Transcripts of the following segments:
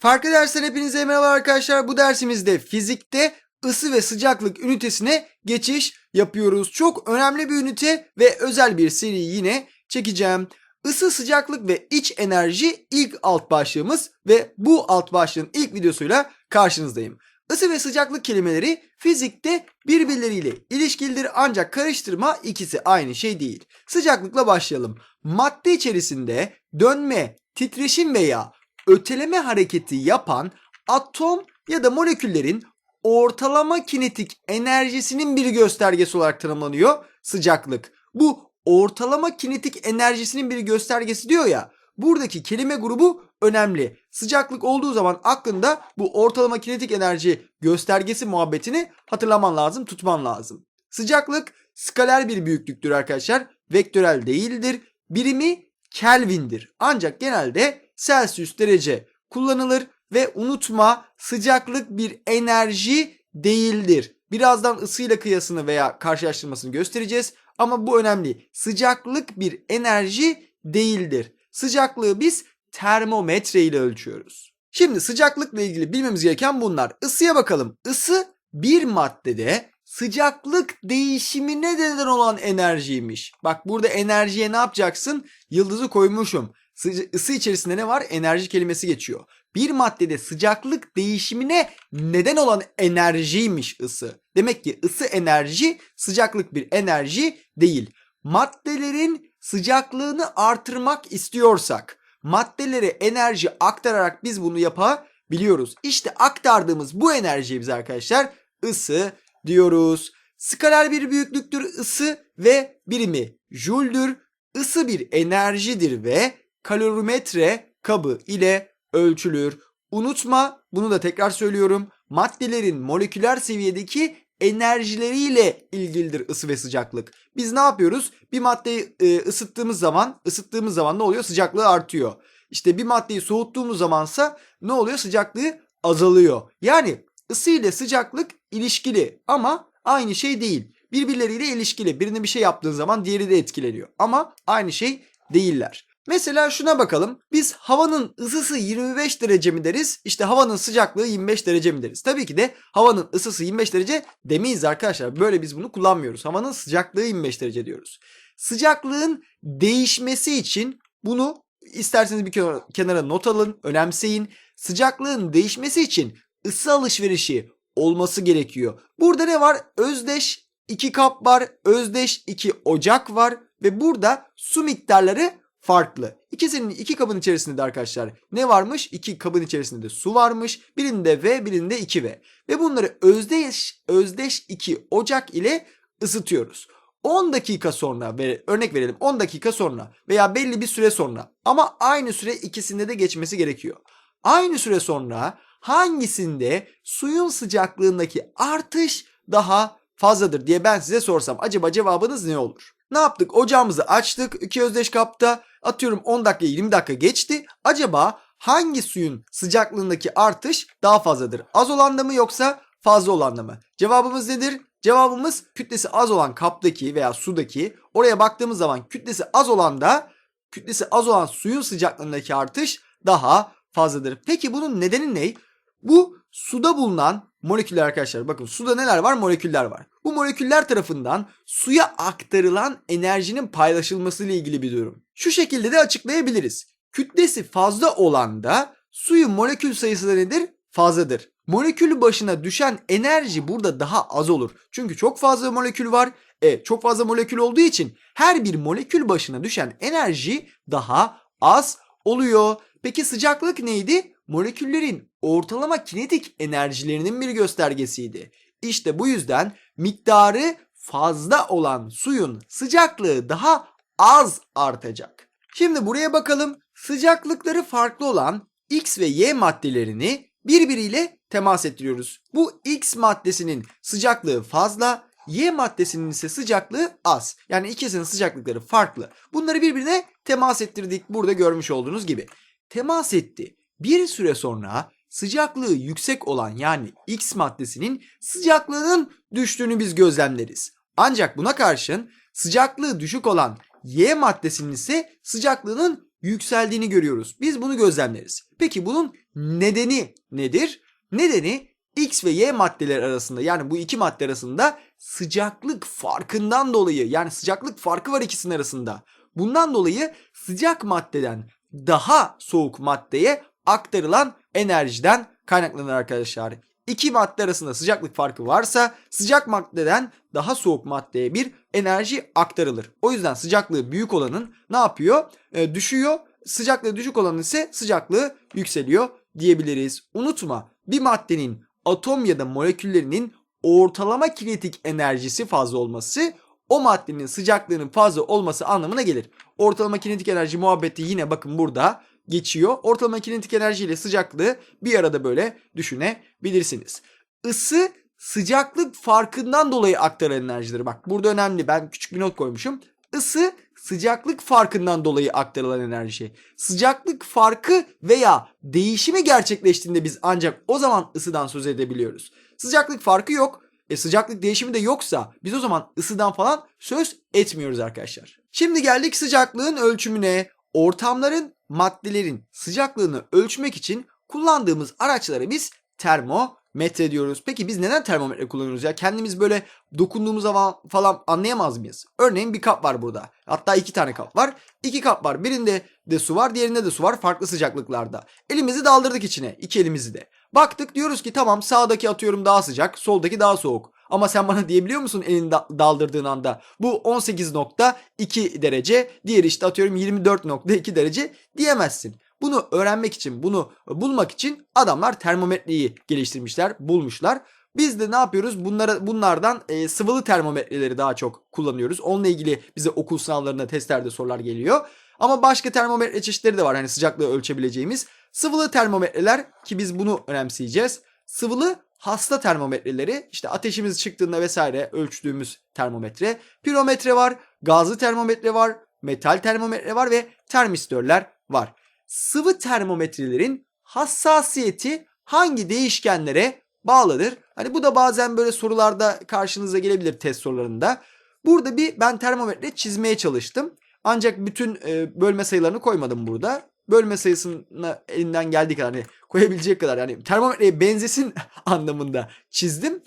Farklı dersten hepinize merhaba arkadaşlar. Bu dersimizde fizikte ısı ve sıcaklık ünitesine geçiş yapıyoruz. Çok önemli bir ünite ve özel bir seri yine çekeceğim. Isı, sıcaklık ve iç enerji ilk alt başlığımız ve bu alt başlığın ilk videosuyla karşınızdayım. Isı ve sıcaklık kelimeleri fizikte birbirleriyle ilişkilidir ancak karıştırma ikisi aynı şey değil. Sıcaklıkla başlayalım. Madde içerisinde dönme, titreşim veya öteleme hareketi yapan atom ya da moleküllerin ortalama kinetik enerjisinin bir göstergesi olarak tanımlanıyor sıcaklık. Bu ortalama kinetik enerjisinin bir göstergesi diyor ya. Buradaki kelime grubu önemli. Sıcaklık olduğu zaman aklında bu ortalama kinetik enerji göstergesi muhabbetini hatırlaman lazım, tutman lazım. Sıcaklık skaler bir büyüklüktür arkadaşlar. Vektörel değildir. Birimi Kelvin'dir. Ancak genelde Celsius derece kullanılır ve unutma sıcaklık bir enerji değildir. Birazdan ısıyla kıyasını veya karşılaştırmasını göstereceğiz ama bu önemli. Sıcaklık bir enerji değildir. Sıcaklığı biz termometre ile ölçüyoruz. Şimdi sıcaklıkla ilgili bilmemiz gereken bunlar. Isıya bakalım. Isı bir maddede sıcaklık değişimine neden olan enerjiymiş. Bak burada enerjiye ne yapacaksın? Yıldızı koymuşum. Sıca- ısı içerisinde ne var? Enerji kelimesi geçiyor. Bir maddede sıcaklık değişimine neden olan enerjiymiş ısı. Demek ki ısı enerji, sıcaklık bir enerji değil. Maddelerin sıcaklığını artırmak istiyorsak, maddelere enerji aktararak biz bunu yapabiliyoruz. İşte aktardığımız bu enerjiyi biz arkadaşlar ısı diyoruz. Skaler bir büyüklüktür ısı ve birimi jüldür. Isı bir enerjidir ve kalorimetre kabı ile ölçülür. Unutma bunu da tekrar söylüyorum. Maddelerin moleküler seviyedeki enerjileriyle ilgilidir ısı ve sıcaklık. Biz ne yapıyoruz? Bir maddeyi e, ısıttığımız zaman, ısıttığımız zaman ne oluyor? Sıcaklığı artıyor. İşte bir maddeyi soğuttuğumuz zamansa ne oluyor? Sıcaklığı azalıyor. Yani ısı ile sıcaklık ilişkili ama aynı şey değil. Birbirleriyle ilişkili. Birine bir şey yaptığın zaman diğeri de etkileniyor. Ama aynı şey değiller. Mesela şuna bakalım. Biz havanın ısısı 25 derece mi deriz? İşte havanın sıcaklığı 25 derece mi deriz? Tabii ki de havanın ısısı 25 derece demeyiz arkadaşlar. Böyle biz bunu kullanmıyoruz. Havanın sıcaklığı 25 derece diyoruz. Sıcaklığın değişmesi için bunu isterseniz bir kenara- not alın, önemseyin. Sıcaklığın değişmesi için ısı alışverişi olması gerekiyor. Burada ne var? Özdeş 2 kap var, özdeş 2 ocak var ve burada su miktarları farklı. İkisinin iki kabın içerisinde de arkadaşlar ne varmış? İki kabın içerisinde de su varmış. Birinde V, birinde 2V. Ve bunları özdeş özdeş 2 ocak ile ısıtıyoruz. 10 dakika sonra ve örnek verelim 10 dakika sonra veya belli bir süre sonra ama aynı süre ikisinde de geçmesi gerekiyor. Aynı süre sonra hangisinde suyun sıcaklığındaki artış daha fazladır diye ben size sorsam acaba cevabınız ne olur? Ne yaptık? Ocağımızı açtık. iki özdeş kapta. Atıyorum 10 dakika 20 dakika geçti. Acaba hangi suyun sıcaklığındaki artış daha fazladır? Az olanda mı yoksa fazla olanda mı? Cevabımız nedir? Cevabımız kütlesi az olan kaptaki veya sudaki. Oraya baktığımız zaman kütlesi az olanda kütlesi az olan suyun sıcaklığındaki artış daha fazladır. Peki bunun nedeni ne? Bu suda bulunan moleküller arkadaşlar. Bakın suda neler var? Moleküller var. Bu moleküller tarafından suya aktarılan enerjinin paylaşılması ile ilgili bir durum. Şu şekilde de açıklayabiliriz. Kütlesi fazla olan da suyun molekül sayısı da nedir? Fazladır. Molekül başına düşen enerji burada daha az olur. Çünkü çok fazla molekül var. E, çok fazla molekül olduğu için her bir molekül başına düşen enerji daha az oluyor. Peki sıcaklık neydi? Moleküllerin ortalama kinetik enerjilerinin bir göstergesiydi. İşte bu yüzden miktarı fazla olan suyun sıcaklığı daha az artacak. Şimdi buraya bakalım. Sıcaklıkları farklı olan X ve Y maddelerini birbiriyle temas ettiriyoruz. Bu X maddesinin sıcaklığı fazla, Y maddesinin ise sıcaklığı az. Yani ikisinin sıcaklıkları farklı. Bunları birbirine temas ettirdik burada görmüş olduğunuz gibi. Temas etti. Bir süre sonra sıcaklığı yüksek olan yani X maddesinin sıcaklığının düştüğünü biz gözlemleriz. Ancak buna karşın sıcaklığı düşük olan Y maddesinin ise sıcaklığının yükseldiğini görüyoruz. Biz bunu gözlemleriz. Peki bunun nedeni nedir? Nedeni X ve Y maddeler arasında yani bu iki madde arasında sıcaklık farkından dolayı yani sıcaklık farkı var ikisinin arasında. Bundan dolayı sıcak maddeden daha soğuk maddeye aktarılan enerjiden kaynaklanır arkadaşlar. İki madde arasında sıcaklık farkı varsa sıcak maddeden daha soğuk maddeye bir enerji aktarılır. O yüzden sıcaklığı büyük olanın ne yapıyor? Ee, düşüyor. Sıcaklığı düşük olanın ise sıcaklığı yükseliyor diyebiliriz. Unutma bir maddenin atom ya da moleküllerinin ortalama kinetik enerjisi fazla olması o maddenin sıcaklığının fazla olması anlamına gelir. Ortalama kinetik enerji muhabbeti yine bakın burada geçiyor. Ortalama kinetik enerji ile sıcaklığı bir arada böyle düşünebilirsiniz. Isı sıcaklık farkından dolayı aktaran enerjidir. Bak burada önemli. Ben küçük bir not koymuşum. Isı sıcaklık farkından dolayı aktarılan enerji. Sıcaklık farkı veya değişimi gerçekleştiğinde biz ancak o zaman ısıdan söz edebiliyoruz. Sıcaklık farkı yok. E sıcaklık değişimi de yoksa biz o zaman ısıdan falan söz etmiyoruz arkadaşlar. Şimdi geldik sıcaklığın ölçümüne. Ortamların, maddelerin sıcaklığını ölçmek için kullandığımız araçlara biz termometre diyoruz. Peki biz neden termometre kullanıyoruz ya? Kendimiz böyle dokunduğumuz zaman falan anlayamaz mıyız? Örneğin bir kap var burada. Hatta iki tane kap var. İki kap var. Birinde de su var, diğerinde de su var farklı sıcaklıklarda. Elimizi daldırdık içine. iki elimizi de. Baktık diyoruz ki tamam sağdaki atıyorum daha sıcak, soldaki daha soğuk. Ama sen bana diyebiliyor musun elini da- daldırdığın anda bu 18.2 derece, diğeri işte atıyorum 24.2 derece diyemezsin. Bunu öğrenmek için, bunu bulmak için adamlar termometreyi geliştirmişler, bulmuşlar. Biz de ne yapıyoruz? Bunlara bunlardan e, sıvılı termometreleri daha çok kullanıyoruz. Onunla ilgili bize okul sınavlarında, testlerde sorular geliyor. Ama başka termometre çeşitleri de var. Hani sıcaklığı ölçebileceğimiz. Sıvılı termometreler ki biz bunu önemseyeceğiz. Sıvılı hasta termometreleri işte ateşimiz çıktığında vesaire ölçtüğümüz termometre. Pirometre var, gazlı termometre var, metal termometre var ve termistörler var. Sıvı termometrelerin hassasiyeti hangi değişkenlere bağlıdır? Hani bu da bazen böyle sorularda karşınıza gelebilir test sorularında. Burada bir ben termometre çizmeye çalıştım. Ancak bütün e, bölme sayılarını koymadım burada. Bölme sayısını elinden geldiği kadar hani koyabilecek kadar yani termometreye benzesin anlamında çizdim.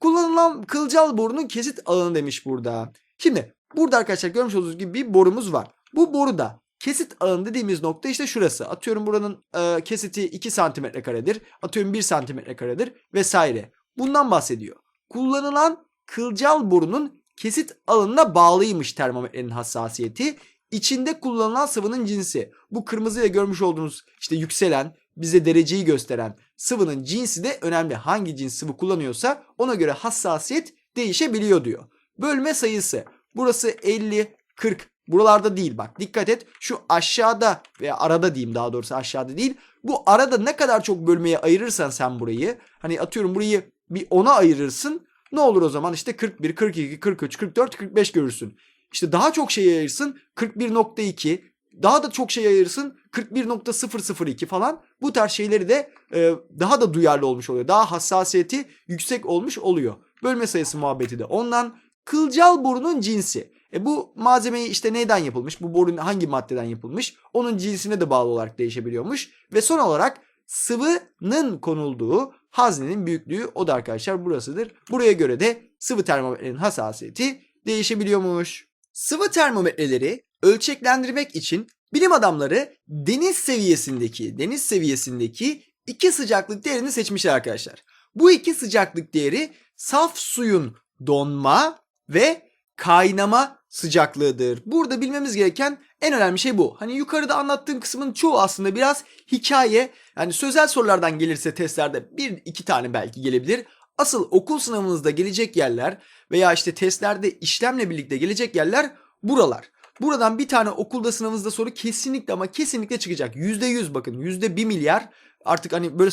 Kullanılan kılcal borunun kesit alanı demiş burada. Şimdi burada arkadaşlar görmüş olduğunuz gibi bir borumuz var. Bu boruda kesit alanı dediğimiz nokta işte şurası. Atıyorum buranın e, kesiti 2 santimetre karedir. Atıyorum 1 santimetre karedir vesaire. Bundan bahsediyor. Kullanılan kılcal borunun kesit alanına bağlıymış termometrenin hassasiyeti. İçinde kullanılan sıvının cinsi. Bu kırmızıyla görmüş olduğunuz işte yükselen bize dereceyi gösteren sıvının cinsi de önemli. Hangi cins sıvı kullanıyorsa ona göre hassasiyet değişebiliyor diyor. Bölme sayısı. Burası 50, 40. Buralarda değil bak dikkat et. Şu aşağıda veya arada diyeyim daha doğrusu aşağıda değil. Bu arada ne kadar çok bölmeye ayırırsan sen burayı. Hani atıyorum burayı bir 10'a ayırırsın. Ne olur o zaman işte 41, 42, 43, 44, 45 görürsün. İşte daha çok şey ayırırsın 41.2 daha da çok şey ayırırsın 41.002 falan bu tarz şeyleri de e, daha da duyarlı olmuş oluyor. Daha hassasiyeti yüksek olmuş oluyor. Bölme sayısı muhabbeti de ondan. Kılcal borunun cinsi. E bu malzemeyi işte neyden yapılmış? Bu borun hangi maddeden yapılmış? Onun cinsine de bağlı olarak değişebiliyormuş. Ve son olarak sıvının konulduğu haznenin büyüklüğü o da arkadaşlar burasıdır. Buraya göre de sıvı termometrenin hassasiyeti değişebiliyormuş. Sıvı termometreleri ölçeklendirmek için bilim adamları deniz seviyesindeki deniz seviyesindeki iki sıcaklık değerini seçmişler arkadaşlar. Bu iki sıcaklık değeri saf suyun donma ve kaynama sıcaklığıdır. Burada bilmemiz gereken en önemli şey bu. Hani yukarıda anlattığım kısmın çoğu aslında biraz hikaye. Yani sözel sorulardan gelirse testlerde bir iki tane belki gelebilir. Asıl okul sınavınızda gelecek yerler veya işte testlerde işlemle birlikte gelecek yerler buralar. Buradan bir tane okulda sınavınızda soru kesinlikle ama kesinlikle çıkacak. %100 bakın %1 milyar artık hani böyle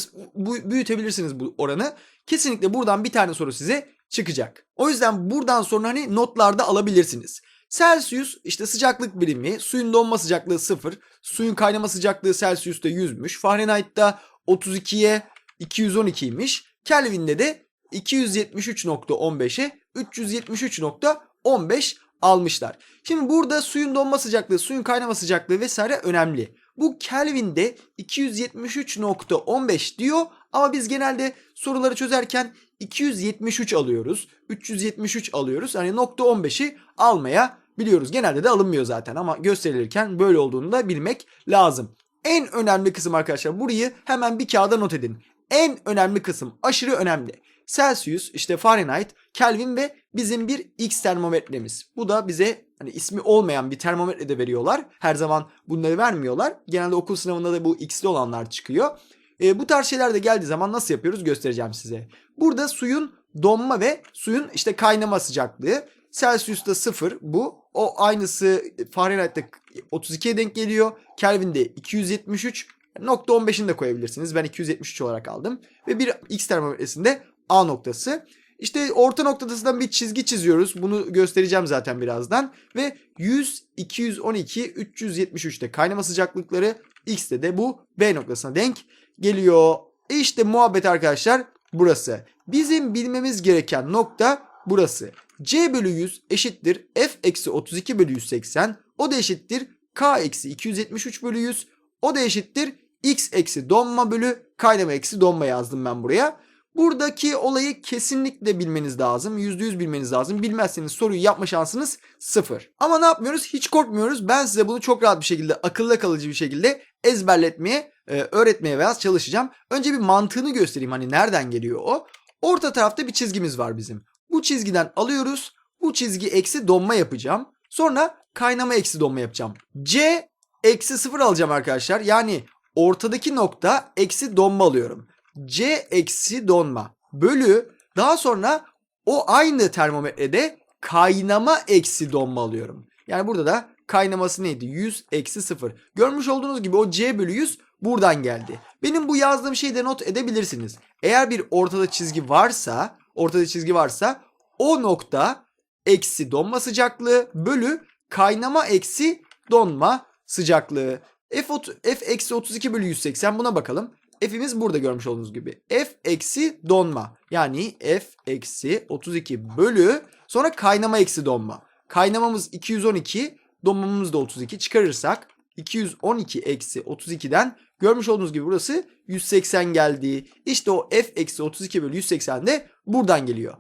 büyütebilirsiniz bu oranı. Kesinlikle buradan bir tane soru size çıkacak. O yüzden buradan sonra hani notlarda alabilirsiniz. Celsius işte sıcaklık birimi, suyun donma sıcaklığı 0, suyun kaynama sıcaklığı Celsius'ta 100'müş. Fahrenheit'ta 32'ye 212'ymiş. Kelvin'de de 273.15'e 373.15 almışlar. Şimdi burada suyun donma sıcaklığı, suyun kaynama sıcaklığı vesaire önemli. Bu Kelvin'de 273.15 diyor ama biz genelde soruları çözerken 273 alıyoruz. 373 alıyoruz. Hani nokta 15'i almaya biliyoruz. Genelde de alınmıyor zaten ama gösterilirken böyle olduğunu da bilmek lazım. En önemli kısım arkadaşlar burayı hemen bir kağıda not edin. En önemli kısım aşırı önemli. Celsius, işte Fahrenheit, Kelvin ve bizim bir X termometremiz. Bu da bize hani ismi olmayan bir termometre de veriyorlar. Her zaman bunları vermiyorlar. Genelde okul sınavında da bu X'li olanlar çıkıyor. E, bu tarz şeyler de geldiği zaman nasıl yapıyoruz göstereceğim size. Burada suyun donma ve suyun işte kaynama sıcaklığı. Celsius'ta 0 bu. O aynısı Fahrenheit'te 32'ye denk geliyor. Kelvin'de 273. Nokta 15'ini de koyabilirsiniz. Ben 273 olarak aldım. Ve bir X termometresinde A noktası. İşte orta noktasından bir çizgi çiziyoruz. Bunu göstereceğim zaten birazdan. Ve 100, 212, 373'te kaynama sıcaklıkları X'te de bu B noktasına denk geliyor. İşte muhabbet arkadaşlar burası. Bizim bilmemiz gereken nokta burası. C bölü 100 eşittir F eksi 32 bölü 180. O da eşittir K eksi 273 bölü 100. O da eşittir X eksi donma bölü kaynama eksi donma yazdım ben buraya. Buradaki olayı kesinlikle bilmeniz lazım. %100 bilmeniz lazım. Bilmezseniz soruyu yapma şansınız sıfır. Ama ne yapmıyoruz? Hiç korkmuyoruz. Ben size bunu çok rahat bir şekilde, akılda kalıcı bir şekilde ezberletmeye, e, öğretmeye veya çalışacağım. Önce bir mantığını göstereyim. Hani nereden geliyor o? Orta tarafta bir çizgimiz var bizim. Bu çizgiden alıyoruz. Bu çizgi eksi donma yapacağım. Sonra kaynama eksi donma yapacağım. C eksi sıfır alacağım arkadaşlar. Yani ortadaki nokta eksi donma alıyorum. C eksi donma bölü daha sonra o aynı termometrede kaynama eksi donma alıyorum. Yani burada da kaynaması neydi? 100 eksi 0. Görmüş olduğunuz gibi o C bölü 100 buradan geldi. Benim bu yazdığım şeyi de not edebilirsiniz. Eğer bir ortada çizgi varsa, ortada çizgi varsa o nokta eksi donma sıcaklığı bölü kaynama eksi donma sıcaklığı. F, F eksi 32 bölü 180 buna bakalım. F'imiz burada görmüş olduğunuz gibi. F eksi donma. Yani F eksi 32 bölü sonra kaynama eksi donma. Kaynamamız 212, donmamız da 32 çıkarırsak 212 eksi 32'den görmüş olduğunuz gibi burası 180 geldi. İşte o F eksi 32 bölü 180 de buradan geliyor.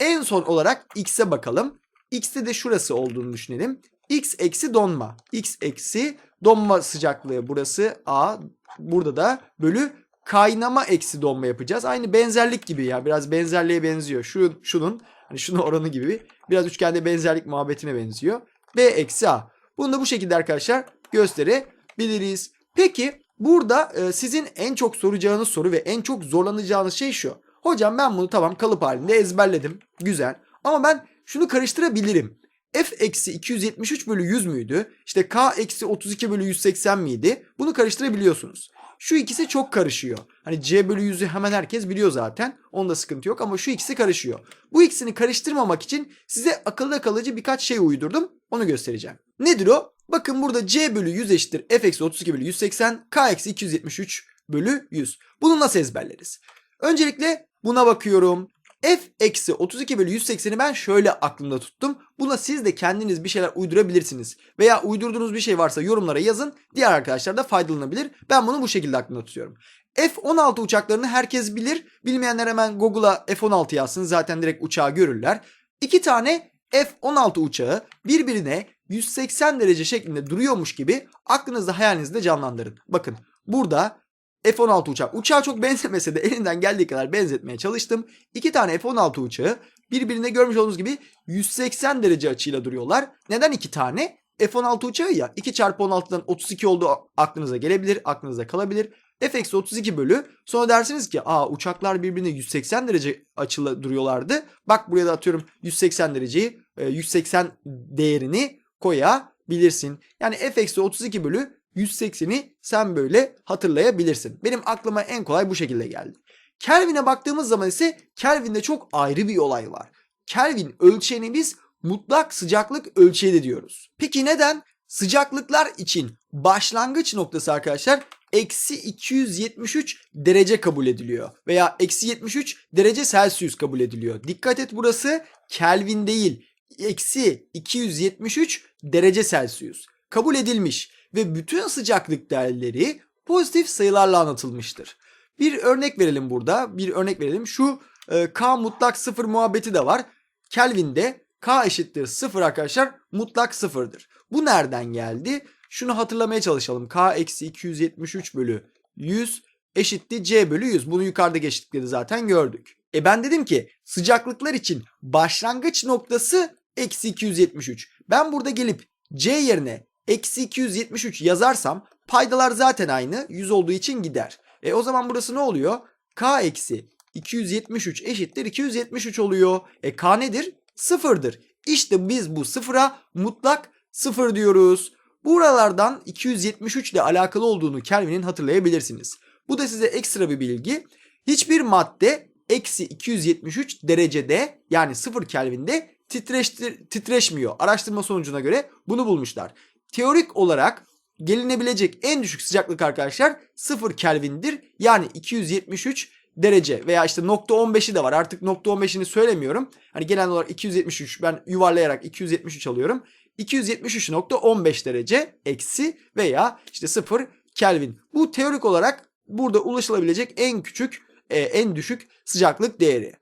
En son olarak X'e bakalım. X'te de şurası olduğunu düşünelim. X eksi donma. X eksi donma sıcaklığı burası A. Burada da bölü kaynama eksi donma yapacağız. Aynı benzerlik gibi ya. Biraz benzerliğe benziyor. Şu, şunun hani şunun oranı gibi. Biraz üçgende benzerlik muhabbetine benziyor. B eksi A. Bunu da bu şekilde arkadaşlar gösterebiliriz. Peki burada e, sizin en çok soracağınız soru ve en çok zorlanacağınız şey şu. Hocam ben bunu tamam kalıp halinde ezberledim. Güzel. Ama ben şunu karıştırabilirim. F eksi 273 bölü 100 müydü? İşte K eksi 32 bölü 180 miydi? Bunu karıştırabiliyorsunuz. Şu ikisi çok karışıyor. Hani C bölü 100'ü hemen herkes biliyor zaten. Onda sıkıntı yok ama şu ikisi karışıyor. Bu ikisini karıştırmamak için size akılda kalıcı birkaç şey uydurdum. Onu göstereceğim. Nedir o? Bakın burada C bölü 100 eşittir F eksi 32 bölü 180 K eksi 273 bölü 100. Bunu nasıl ezberleriz? Öncelikle buna bakıyorum. F eksi 32 bölü 180'i ben şöyle aklımda tuttum. Buna siz de kendiniz bir şeyler uydurabilirsiniz. Veya uydurduğunuz bir şey varsa yorumlara yazın. Diğer arkadaşlar da faydalanabilir. Ben bunu bu şekilde aklımda tutuyorum. F-16 uçaklarını herkes bilir. Bilmeyenler hemen Google'a F-16 yazsın. Zaten direkt uçağı görürler. İki tane F-16 uçağı birbirine 180 derece şeklinde duruyormuş gibi aklınızda hayalinizde canlandırın. Bakın burada F-16 uçağı. Uçağa çok benzemese de elinden geldiği kadar benzetmeye çalıştım. İki tane F-16 uçağı birbirine görmüş olduğunuz gibi 180 derece açıyla duruyorlar. Neden iki tane? F-16 uçağı ya 2 çarpı 16'dan 32 olduğu aklınıza gelebilir, aklınıza kalabilir. F-32 bölü sonra dersiniz ki aa uçaklar birbirine 180 derece açıyla duruyorlardı. Bak buraya da atıyorum 180 dereceyi 180 değerini koyabilirsin. Yani F-32 bölü 180'i sen böyle hatırlayabilirsin. Benim aklıma en kolay bu şekilde geldi. Kelvin'e baktığımız zaman ise Kelvin'de çok ayrı bir olay var. Kelvin ölçeğini biz mutlak sıcaklık ölçeği diyoruz. Peki neden? Sıcaklıklar için başlangıç noktası arkadaşlar eksi 273 derece kabul ediliyor. Veya eksi 73 derece Celsius kabul ediliyor. Dikkat et burası Kelvin değil. Eksi 273 derece Celsius kabul edilmiş. Ve bütün sıcaklık değerleri pozitif sayılarla anlatılmıştır. Bir örnek verelim burada. Bir örnek verelim. Şu e, K mutlak sıfır muhabbeti de var. Kelvin'de K eşittir sıfır arkadaşlar mutlak sıfırdır. Bu nereden geldi? Şunu hatırlamaya çalışalım. K eksi 273 bölü 100 eşittir C bölü 100. Bunu yukarıda eşitlikleri zaten gördük. E ben dedim ki sıcaklıklar için başlangıç noktası eksi 273. Ben burada gelip C yerine eksi 273 yazarsam paydalar zaten aynı 100 olduğu için gider. E o zaman burası ne oluyor? K eksi 273 eşittir 273 oluyor. E K nedir? Sıfırdır. İşte biz bu sıfıra mutlak sıfır diyoruz. Buralardan 273 ile alakalı olduğunu Kelvin'in hatırlayabilirsiniz. Bu da size ekstra bir bilgi. Hiçbir madde eksi 273 derecede yani 0 Kelvin'de titreştir, titreşmiyor. Araştırma sonucuna göre bunu bulmuşlar. Teorik olarak gelinebilecek en düşük sıcaklık arkadaşlar 0 Kelvin'dir. Yani 273 derece veya işte nokta 15'i de var. Artık nokta 15'ini söylemiyorum. Hani genel olarak 273 ben yuvarlayarak 273 alıyorum. 273.15 derece eksi veya işte 0 Kelvin. Bu teorik olarak burada ulaşılabilecek en küçük e, en düşük sıcaklık değeri.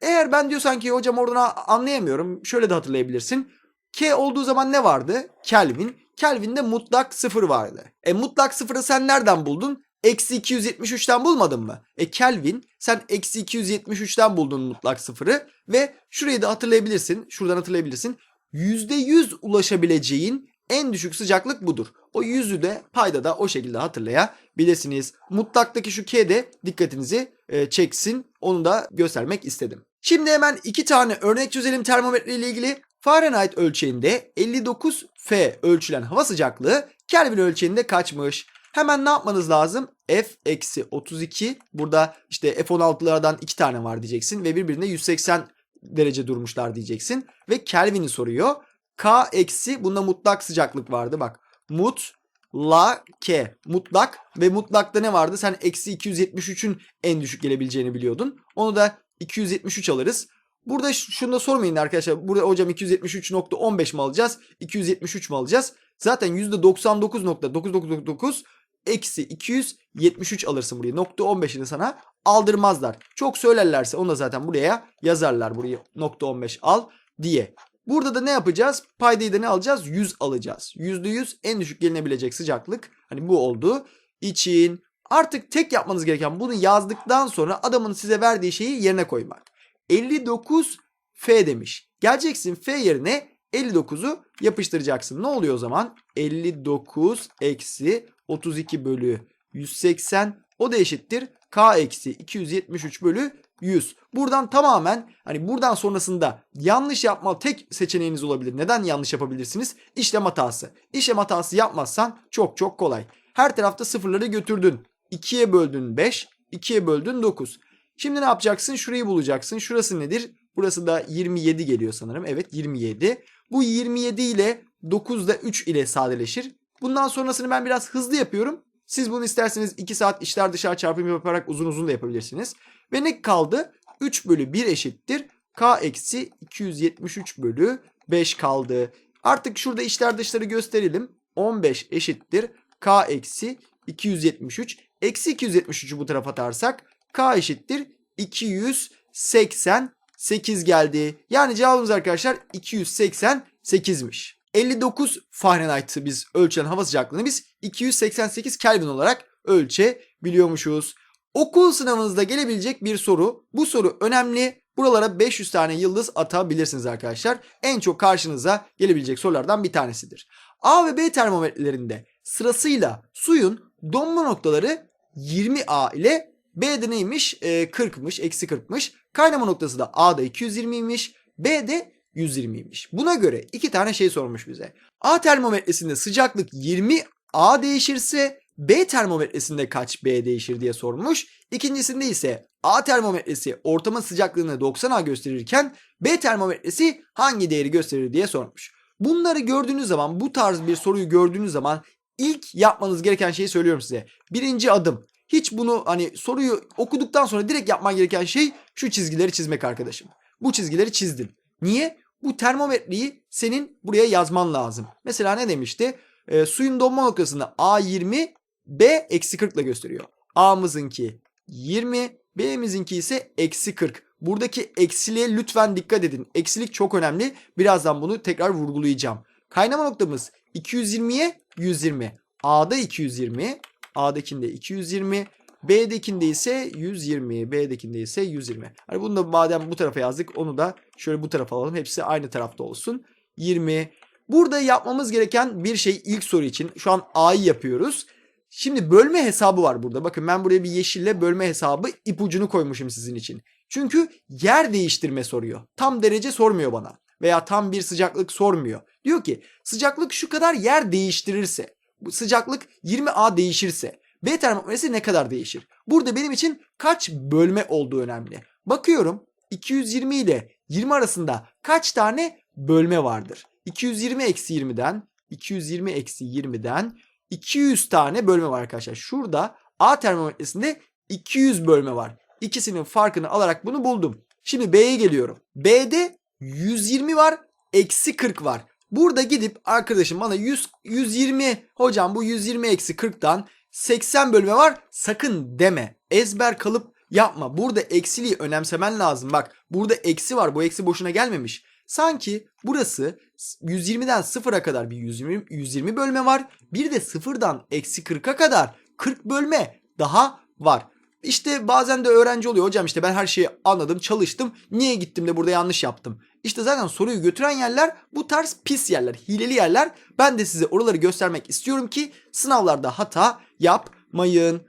Eğer ben diyorsan ki hocam oradan anlayamıyorum şöyle de hatırlayabilirsin. K olduğu zaman ne vardı? Kelvin. Kelvin'de mutlak sıfır vardı. E mutlak sıfırı sen nereden buldun? Eksi 273'ten bulmadın mı? E Kelvin sen eksi 273'ten buldun mutlak sıfırı ve şurayı da hatırlayabilirsin. Şuradan hatırlayabilirsin. %100 ulaşabileceğin en düşük sıcaklık budur. O yüzü de payda da o şekilde hatırlayabilirsiniz. Mutlaktaki şu K de dikkatinizi e, çeksin. Onu da göstermek istedim. Şimdi hemen iki tane örnek çözelim termometre ile ilgili. Fahrenheit ölçeğinde 59 F ölçülen hava sıcaklığı Kelvin ölçeğinde kaçmış? Hemen ne yapmanız lazım? F eksi 32. Burada işte F16'lardan iki tane var diyeceksin ve birbirine 180 derece durmuşlar diyeceksin. Ve Kelvin'i soruyor. K eksi bunda mutlak sıcaklık vardı bak. Mut la k mutlak ve mutlakta ne vardı? Sen eksi 273'ün en düşük gelebileceğini biliyordun. Onu da 273 alırız. Burada şunu da sormayın arkadaşlar. Burada hocam 273.15 mi alacağız? 273 mi alacağız? Zaten %99.9999 eksi 273 alırsın buraya. Nokta 15'ini sana aldırmazlar. Çok söylerlerse onu da zaten buraya yazarlar. Buraya nokta 15 al diye. Burada da ne yapacağız? Paydayı da ne alacağız? 100 alacağız. %100 en düşük gelinebilecek sıcaklık. Hani bu oldu. için artık tek yapmanız gereken bunu yazdıktan sonra adamın size verdiği şeyi yerine koymak. 59 F demiş. Geleceksin F yerine 59'u yapıştıracaksın. Ne oluyor o zaman? 59 eksi 32 bölü 180 o da eşittir. K eksi 273 bölü 100. Buradan tamamen hani buradan sonrasında yanlış yapma tek seçeneğiniz olabilir. Neden yanlış yapabilirsiniz? İşlem hatası. İşlem hatası yapmazsan çok çok kolay. Her tarafta sıfırları götürdün. 2'ye böldün 5, 2'ye böldün 9. Şimdi ne yapacaksın? Şurayı bulacaksın. Şurası nedir? Burası da 27 geliyor sanırım. Evet 27. Bu 27 ile 9 da 3 ile sadeleşir. Bundan sonrasını ben biraz hızlı yapıyorum. Siz bunu isterseniz 2 saat içler dışarı çarpım yaparak uzun uzun da yapabilirsiniz. Ve ne kaldı? 3 bölü 1 eşittir. K eksi 273 bölü 5 kaldı. Artık şurada içler dışları gösterelim. 15 eşittir. K eksi 273. Eksi 273'ü bu tarafa atarsak K eşittir. 288 geldi. Yani cevabımız arkadaşlar 288'miş. 59 Fahrenheit'ı biz ölçen hava sıcaklığını biz 288 Kelvin olarak ölçebiliyormuşuz. Okul sınavınızda gelebilecek bir soru. Bu soru önemli. Buralara 500 tane yıldız atabilirsiniz arkadaşlar. En çok karşınıza gelebilecek sorulardan bir tanesidir. A ve B termometrelerinde sırasıyla suyun donma noktaları 20A ile B'de neymiş? E, 40'mış, eksi 40'mış. Kaynama noktası da A'da 220'ymiş. B'de 120'ymiş. Buna göre iki tane şey sormuş bize. A termometresinde sıcaklık 20 A değişirse B termometresinde kaç B değişir diye sormuş. İkincisinde ise A termometresi ortamın sıcaklığını 90 A gösterirken B termometresi hangi değeri gösterir diye sormuş. Bunları gördüğünüz zaman bu tarz bir soruyu gördüğünüz zaman ilk yapmanız gereken şeyi söylüyorum size. Birinci adım. Hiç bunu hani soruyu okuduktan sonra direkt yapman gereken şey şu çizgileri çizmek arkadaşım. Bu çizgileri çizdin. Niye? Bu termometreyi senin buraya yazman lazım. Mesela ne demişti? e, suyun donma noktasını A20 B eksi 40 ile gösteriyor. A'mızınki 20 B'mizinki ise eksi 40. Buradaki eksiliğe lütfen dikkat edin. Eksilik çok önemli. Birazdan bunu tekrar vurgulayacağım. Kaynama noktamız 220'ye 120. A'da 220. A'dakinde 220. B'dekinde ise 120. B'dekinde ise 120. Hani bunu da madem bu tarafa yazdık onu da şöyle bu tarafa alalım. Hepsi aynı tarafta olsun. 20. Burada yapmamız gereken bir şey ilk soru için. Şu an A'yı yapıyoruz. Şimdi bölme hesabı var burada. Bakın ben buraya bir yeşille bölme hesabı ipucunu koymuşum sizin için. Çünkü yer değiştirme soruyor. Tam derece sormuyor bana. Veya tam bir sıcaklık sormuyor. Diyor ki sıcaklık şu kadar yer değiştirirse. Sıcaklık 20A değişirse. B termometresi ne kadar değişir? Burada benim için kaç bölme olduğu önemli. Bakıyorum 220 ile 20 arasında kaç tane bölme vardır? 220 eksi 20'den 220 eksi 20'den 200 tane bölme var arkadaşlar. Şurada A termometresinde 200 bölme var. İkisinin farkını alarak bunu buldum. Şimdi B'ye geliyorum. B'de 120 var, eksi 40 var. Burada gidip arkadaşım bana 100, 120 hocam bu 120 eksi 40'tan 80 bölme var sakın deme. Ezber kalıp yapma. Burada eksiliği önemsemen lazım. Bak burada eksi var. Bu eksi boşuna gelmemiş. Sanki burası 120'den 0'a kadar bir 120, 120 bölme var. Bir de 0'dan eksi 40'a kadar 40 bölme daha var. İşte bazen de öğrenci oluyor hocam işte ben her şeyi anladım çalıştım niye gittim de burada yanlış yaptım. İşte zaten soruyu götüren yerler bu tarz pis yerler hileli yerler ben de size oraları göstermek istiyorum ki sınavlarda hata yapmayın.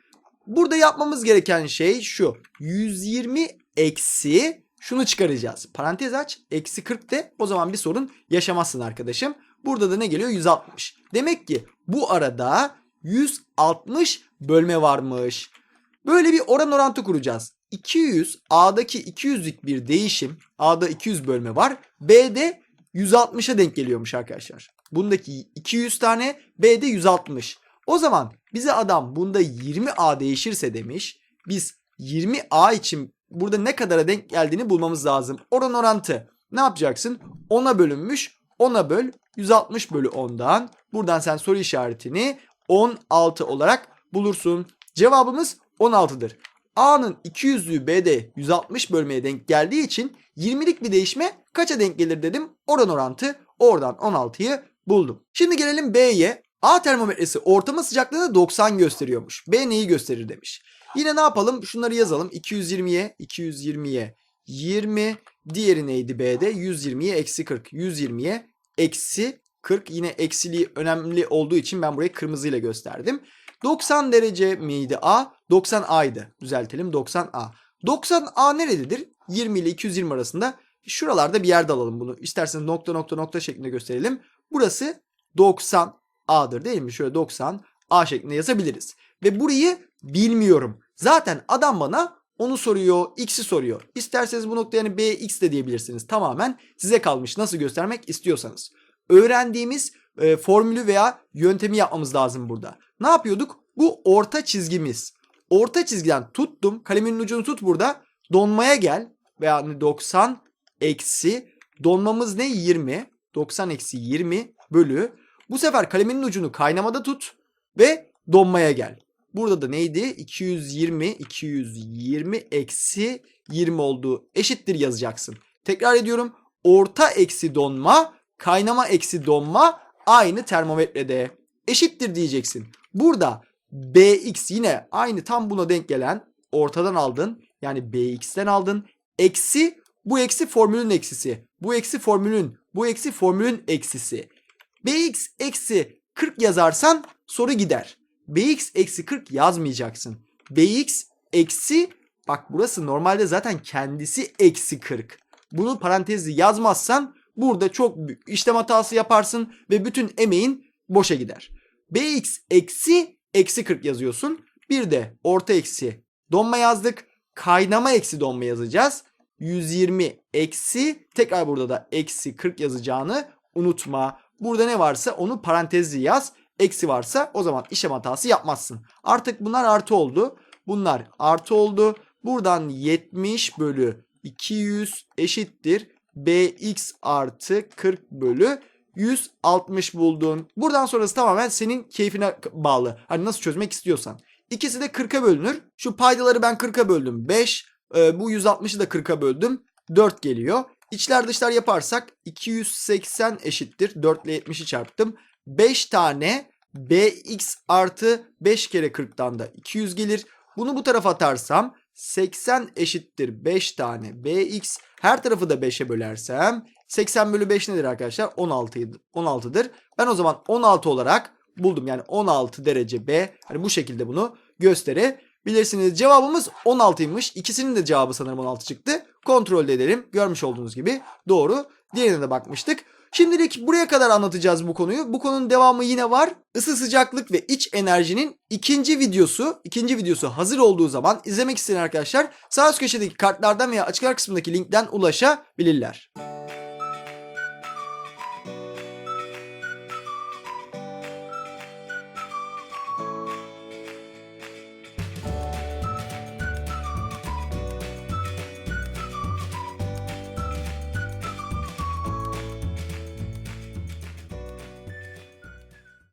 Burada yapmamız gereken şey şu 120 eksi şunu çıkaracağız. Parantez aç. Eksi 40 de o zaman bir sorun yaşamazsın arkadaşım. Burada da ne geliyor? 160. Demek ki bu arada 160 bölme varmış. Böyle bir oran orantı kuracağız. 200 A'daki 200'lük bir değişim. A'da 200 bölme var. B'de 160'a denk geliyormuş arkadaşlar. Bundaki 200 tane B'de 160. O zaman bize adam bunda 20A değişirse demiş. Biz 20A için burada ne kadara denk geldiğini bulmamız lazım. Oran orantı. Ne yapacaksın? 10'a bölünmüş. 10'a böl. 160 bölü 10'dan. Buradan sen soru işaretini 16 olarak bulursun. Cevabımız 16'dır. A'nın 200'lüğü B'de 160 bölmeye denk geldiği için 20'lik bir değişme kaça denk gelir dedim. Oran orantı oradan 16'yı buldum. Şimdi gelelim B'ye. A termometresi ortama sıcaklığını 90 gösteriyormuş. B neyi gösterir demiş. Yine ne yapalım? Şunları yazalım. 220'ye 220'ye 20. Diğeri neydi B'de? 120'ye eksi 40. 120'ye eksi 40. Yine eksiliği önemli olduğu için ben burayı kırmızıyla gösterdim. 90 derece miydi A? 90 A'ydı. Düzeltelim 90 A. 90 A nerededir? 20 ile 220 arasında. Şuralarda bir yerde alalım bunu. İsterseniz nokta nokta nokta şeklinde gösterelim. Burası 90 A'dır değil mi? Şöyle 90 A şeklinde yazabiliriz. Ve burayı bilmiyorum. Zaten adam bana onu soruyor, x'i soruyor. İsterseniz bu noktaya yani bx de diyebilirsiniz. Tamamen size kalmış nasıl göstermek istiyorsanız. Öğrendiğimiz e, formülü veya yöntemi yapmamız lazım burada. Ne yapıyorduk? Bu orta çizgimiz. Orta çizgiden tuttum. Kalemin ucunu tut burada. Donmaya gel. Veya 90 eksi donmamız ne? 20. 90 eksi 20 bölü. Bu sefer kalemin ucunu kaynamada tut. Ve donmaya gel. Burada da neydi? 220, 220 eksi 20 olduğu eşittir yazacaksın. Tekrar ediyorum. Orta eksi donma, kaynama eksi donma aynı termometrede. Eşittir diyeceksin. Burada Bx yine aynı tam buna denk gelen ortadan aldın. Yani Bx'ten aldın. Eksi bu eksi formülün eksisi. Bu eksi formülün. Bu eksi formülün eksisi. Bx eksi 40 yazarsan soru gider. Bx eksi 40 yazmayacaksın. Bx eksi bak burası normalde zaten kendisi eksi 40. Bunu parantezi yazmazsan burada çok işlem hatası yaparsın ve bütün emeğin boşa gider. Bx eksi eksi 40 yazıyorsun. Bir de orta eksi donma yazdık. Kaynama eksi donma yazacağız. 120 eksi tekrar burada da eksi 40 yazacağını unutma. Burada ne varsa onu parantezli yaz. Eksi varsa o zaman işlem hatası yapmazsın. Artık bunlar artı oldu. Bunlar artı oldu. Buradan 70 bölü 200 eşittir. Bx artı 40 bölü 160 buldun. Buradan sonrası tamamen senin keyfine bağlı. Hani nasıl çözmek istiyorsan. İkisi de 40'a bölünür. Şu paydaları ben 40'a böldüm. 5. Ee, bu 160'ı da 40'a böldüm. 4 geliyor. İçler dışlar yaparsak 280 eşittir. 4 ile 70'i çarptım. 5 tane bx artı 5 kere 40'tan da 200 gelir. Bunu bu tarafa atarsam 80 eşittir 5 tane bx. Her tarafı da 5'e bölersem 80 bölü 5 nedir arkadaşlar? 16 16'dır. Ben o zaman 16 olarak buldum. Yani 16 derece b. Hani bu şekilde bunu gösterebilirsiniz. Cevabımız 16'ymış. İkisinin de cevabı sanırım 16 çıktı. Kontrol edelim. Görmüş olduğunuz gibi doğru. Diğerine de bakmıştık. Şimdilik buraya kadar anlatacağız bu konuyu. Bu konunun devamı yine var. Isı sıcaklık ve iç enerjinin ikinci videosu, ikinci videosu hazır olduğu zaman izlemek isteyen arkadaşlar sağ üst köşedeki kartlardan veya açıklar kısmındaki linkten ulaşabilirler.